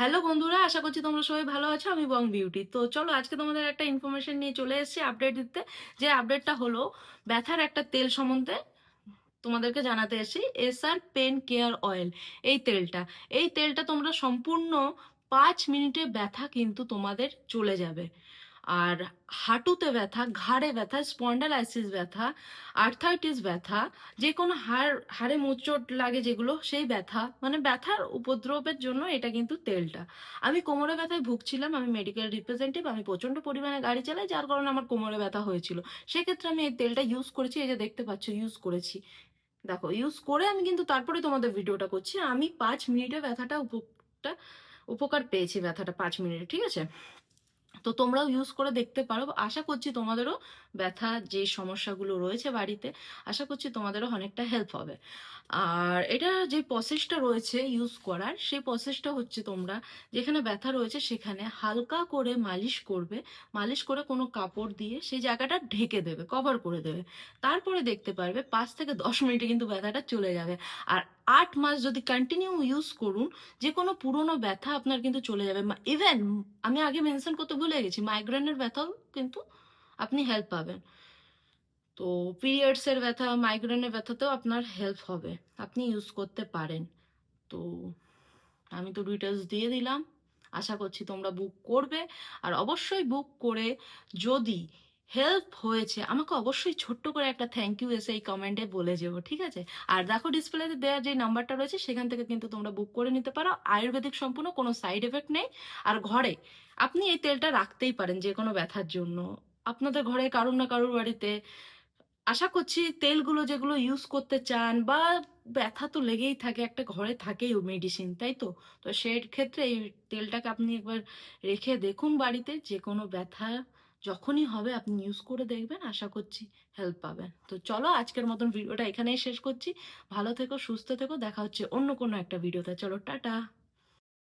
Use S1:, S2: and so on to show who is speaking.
S1: Hello বন্ধুরা, আশা করছি তোমরা সবাই ভালো আছো, আমি বং বিউটি। তো চলো আজকে তোমাদের একটা ইনফরমেশন নিয়ে চলে এসেছি আপডেট দিতে। যে আপডেটটা হলো, ব্যথার একটা তেল সম্বন্ধে তোমাদেরকে জানাতে এসেছি, এসআর পেন কেয়ার অয়েল। এই তেলটা এই তেলটা তোমরা সম্পূর্ণ পাঁচ মিনিটে ব্যথা কিন্তু তোমাদের চলে যাবে। আর হাঁটুতে ব্যথা, ঘাড়ে ব্যথা, স্পন্ডালাইসিস ব্যথা, আর্থাইটিস ব্যথা, যে কোনো হাড়, হাড়ে মোচড় লাগে যেগুলো, সেই ব্যথা মানে ব্যথার উপদ্রবের জন্য এটা কিন্তু তেলটা। আমি কোমরে ব্যথায় ভুগছিলাম, আমি মেডিকেল রিপ্রেজেন্টেটিভ আমি প্রচণ্ড পরিমাণে গাড়ি চালাই, যার কারণে আমার কোমরে ব্যথা হয়েছিল। সেক্ষেত্রে আমি এই তেলটা ইউজ করেছি, এই যে দেখতে পাচ্ছ ইউজ করেছি। দেখো ইউজ করে আমি কিন্তু তারপরে তোমাদের ভিডিওটা করছি। আমি পাঁচ মিনিটে ব্যথাটা উপকারটা উপকার পেয়েছি, ব্যথাটা পাঁচ মিনিটে, ঠিক আছে? তো তোমরাও ইউজ করে দেখতে পারো। আশা করছি তোমাদেরও ব্যথা যে সমস্যাগুলো রয়েছে বাড়িতে, আশা করছি তোমাদেরও অনেকটা হেল্প হবে। আর এটা যে প্রসেসটা রয়েছে ইউজ করার, সেই প্রসেসটা হচ্ছে তোমরা যেখানে ব্যথা রয়েছে সেখানে হালকা করে মালিশ করবে। মালিশ করে কোনো কাপড় দিয়ে সেই জায়গাটা ঢেকে দেবে কভার করে দেবে। তারপরে দেখতে পারবে পাঁচ থেকে দশ মিনিটে কিন্তু ব্যথাটা চলে যাবে। আর আট মাস যদি কন্টিনিউ ইউজ করুন যে কোনো পুরনো ব্যথা আপনার কিন্তু চলে যাবে। ইভেন আমি আগে মেনশন করতে ভুলে গেছি মাইগ্রেনের ব্যথাও কিন্তু আপনি হেল্প পাবেন। তো পিরিয়ডসের ব্যথা মাইগ্রেনের ব্যথাতেও আপনার হেল্প হবে। আপনি ইউজ করতে পারেন। তো আমি তো ডিটেলস দিয়ে দিলাম। আশা করছি তোমরা বুক করবে। আর অবশ্যই বুক করে যদি হেল্প হয়েছে, আমাকে অবশ্যই ছোট্ট করে একটা থ্যাংক ইউ এসে এই কমেন্টে বলে যাব ঠিক আছে? আর দেখো ডিসপ্লেতে দেওয়া যে নাম্বারটা রয়েছে, সেখান থেকে কিন্তু তোমরা বুক করে নিতে পারো। আয়ুর্বেদিক সম্পূর্ণ, কোনো সাইড এফেক্ট নেই। আর ঘরে, আপনি এই তেলটা রাখতেই পারেন যে কোনো ব্যথার জন্য। আপনাদের ঘরে কারুর না কারুর বাড়িতে, আশা করছি তেলগুলো যেগুলো ইউজ করতে চান বা ব্যথা তো লেগেই থাকে, একটা ঘরে থাকেই মেডিসিন তাই তো? তো সেই ক্ষেত্রে এই তেলটাকে আপনি একবার রেখে দেখুন বাড়িতে যে কোনো ব্যথা যখনই হবে আপনি ইউজ করে দেখবেন, আশা করছি হেল্প পাবেন। তো চলো আজকের মতন ভিডিওটা এখানেই শেষ করছি। ভালো থেকো, সুস্থ থেকো, দেখা হচ্ছে অন্য কোনো একটা ভিডিওতে চলো, টাটা।